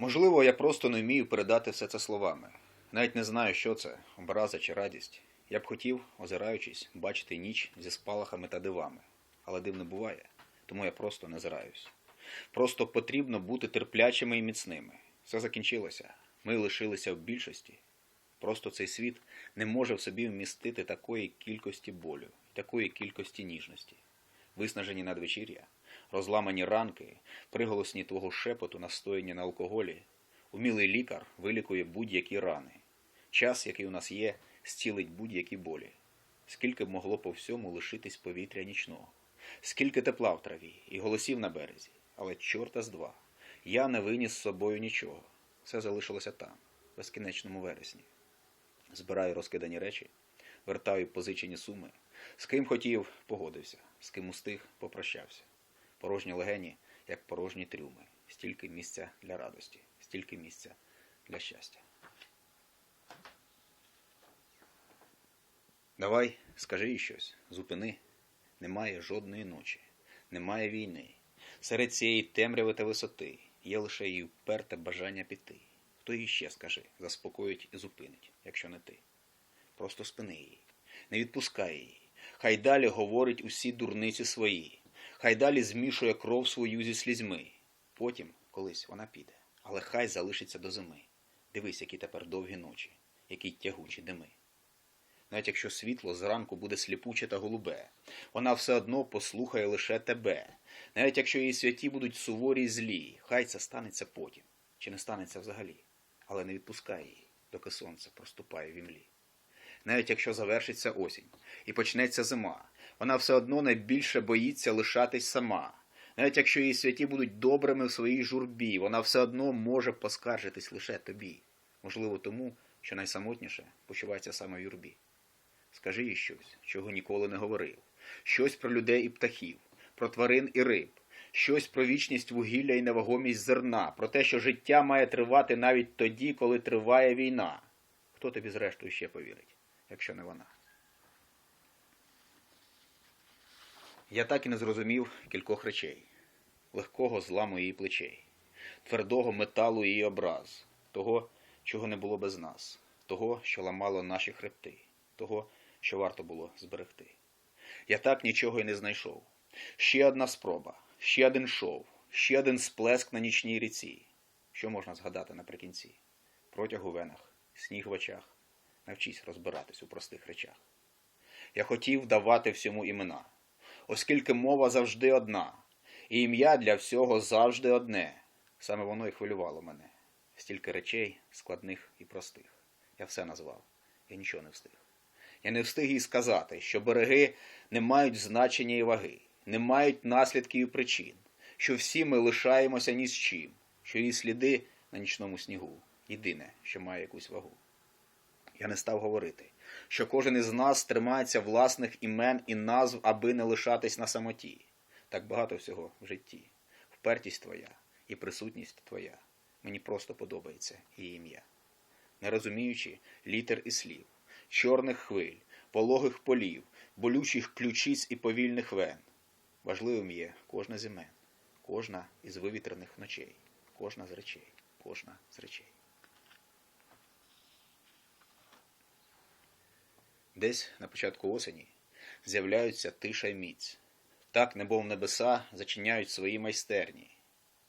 Можливо, я просто не вмію передати все це словами. Навіть не знаю, що це образа чи радість. Я б хотів, озираючись, бачити ніч зі спалахами та дивами. Але див не буває, тому я просто не зираюсь. Просто потрібно бути терплячими і міцними. Все закінчилося. Ми лишилися в більшості. Просто цей світ не може в собі вмістити такої кількості болю, такої кількості ніжності. Виснажені надвечір'я, розламані ранки, приголосні твого шепоту, настояння на алкоголі. Умілий лікар вилікує будь-які рани. Час, який у нас є, зцілить будь-які болі. Скільки б могло по всьому лишитись повітря нічного, скільки тепла в траві і голосів на березі, але чорта з два. Я не виніс з собою нічого. Все залишилося там, в безкінечному вересні. Збираю розкидані речі, вертаю позичені суми. З ким хотів, погодився, з ким устиг, попрощався. Порожні легені, як порожні трюми, стільки місця для радості, стільки місця для щастя. Давай, скажи їй щось, зупини. Немає жодної ночі, немає війни. Серед цієї темряви та висоти є лише її вперте бажання піти. Хто їй ще скажи, заспокоїть і зупинить, якщо не ти. Просто спини її, не відпускай її. Хай далі говорить усі дурниці свої, хай далі змішує кров свою зі слізьми. Потім, колись, вона піде, але хай залишиться до зими. Дивись, які тепер довгі ночі, які тягучі дими. Навіть якщо світло зранку буде сліпуче та голубе, вона все одно послухає лише тебе. Навіть якщо її святі будуть суворі й злі, хай це станеться потім, чи не станеться взагалі, але не відпускай її, доки сонце проступає в імлі. Навіть якщо завершиться осінь і почнеться зима, вона все одно найбільше боїться лишатись сама. Навіть якщо її святі будуть добрими в своїй журбі, вона все одно може поскаржитись лише тобі. Можливо, тому, що найсамотніше почувається саме в юрбі. Скажи їй щось, чого ніколи не говорив, щось про людей і птахів, про тварин і риб, щось про вічність вугілля і невагомість зерна, про те, що життя має тривати навіть тоді, коли триває війна. Хто тобі зрештою ще повірить, якщо не вона? Я так і не зрозумів кількох речей легкого зламу її плечей, твердого металу її образ, того, чого не було без нас, того, що ламало наші хребти, того, що варто було зберегти. Я так нічого й не знайшов. Ще одна спроба, ще один шов, ще один сплеск на нічній ріці. Що можна згадати наприкінці? Протяг у венах, сніг в очах. Навчись розбиратись у простих речах. Я хотів давати всьому імена, оскільки мова завжди одна, і ім'я для всього завжди одне. Саме воно і хвилювало мене. Стільки речей, складних і простих. Я все назвав, я нічого не встиг. Я не встиг їй сказати, що береги не мають значення і ваги, не мають наслідків і причин, що всі ми лишаємося ні з чим, що її сліди на нічному снігу єдине, що має якусь вагу. Я не став говорити, що кожен із нас тримається власних імен і назв, аби не лишатись на самоті. Так багато всього в житті. Впертість твоя і присутність твоя. Мені просто подобається її ім'я. Не розуміючи літер і слів, чорних хвиль, пологих полів, болючих ключиць і повільних вен. Важливим є кожна з імен, кожна із вивітрених ночей, кожна з речей, кожна з речей. Десь на початку осені з'являються тиша й міць. Так, небов небеса зачиняють свої майстерні.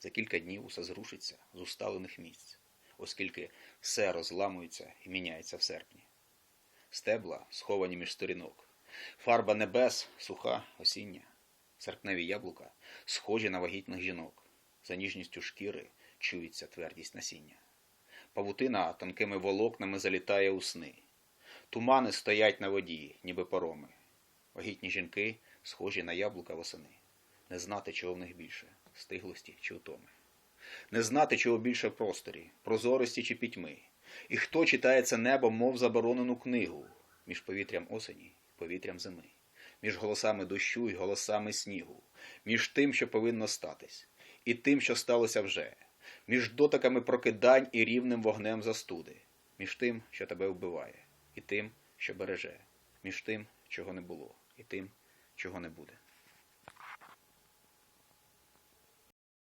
За кілька днів усе зрушиться з усталених місць, оскільки все розламується і міняється в серпні. Стебла сховані між сторінок, фарба небес суха, осіння, серпневі яблука схожі на вагітних жінок. За ніжністю шкіри чується твердість насіння. Павутина тонкими волокнами залітає у сни. Тумани стоять на воді, ніби пороми. Вагітні жінки схожі на яблука восени. Не знати, чого в них більше стиглості чи утоми. Не знати, чого більше в просторі, прозорості чи пітьми. І хто читає це небо, мов заборонену книгу між повітрям осені і повітрям зими, між голосами дощу і голосами снігу, між тим, що повинно статись, і тим, що сталося вже, між дотиками прокидань і рівним вогнем застуди, між тим, що тебе вбиває, і тим, що береже, між тим, чого не було, і тим, чого не буде.